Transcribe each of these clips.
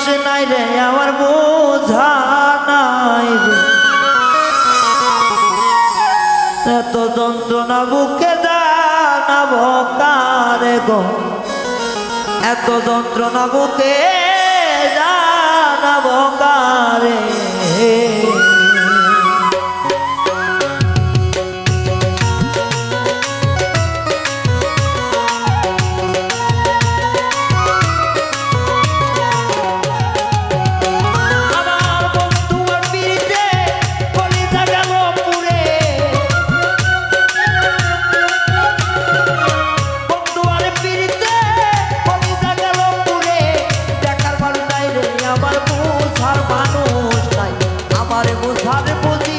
মানুষ নাই রে, আমার বোঝা নাই রে। এত যন্ত্রণা বুকে দানা ভকারে গো। এত যন্ত্রণা বুকে জানা ভকারে মানুষ আর মানুষ নাই। আমার বোঝার বুঝি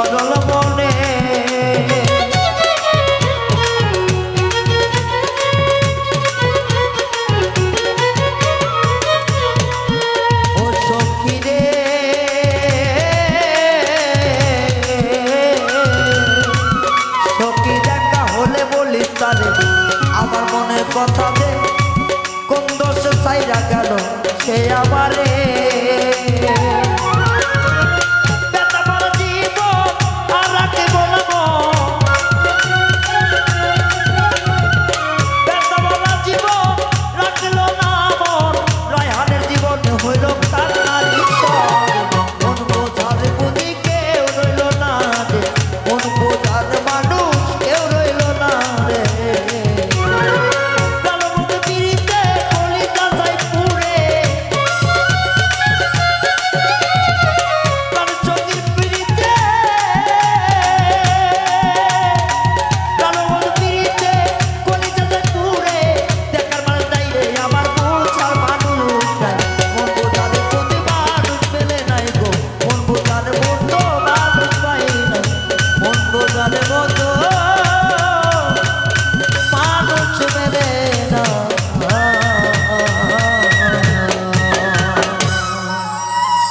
সরল মনে। আমার মনে কথা দে। কোন দোষ সাইরা গেল সে আমারে।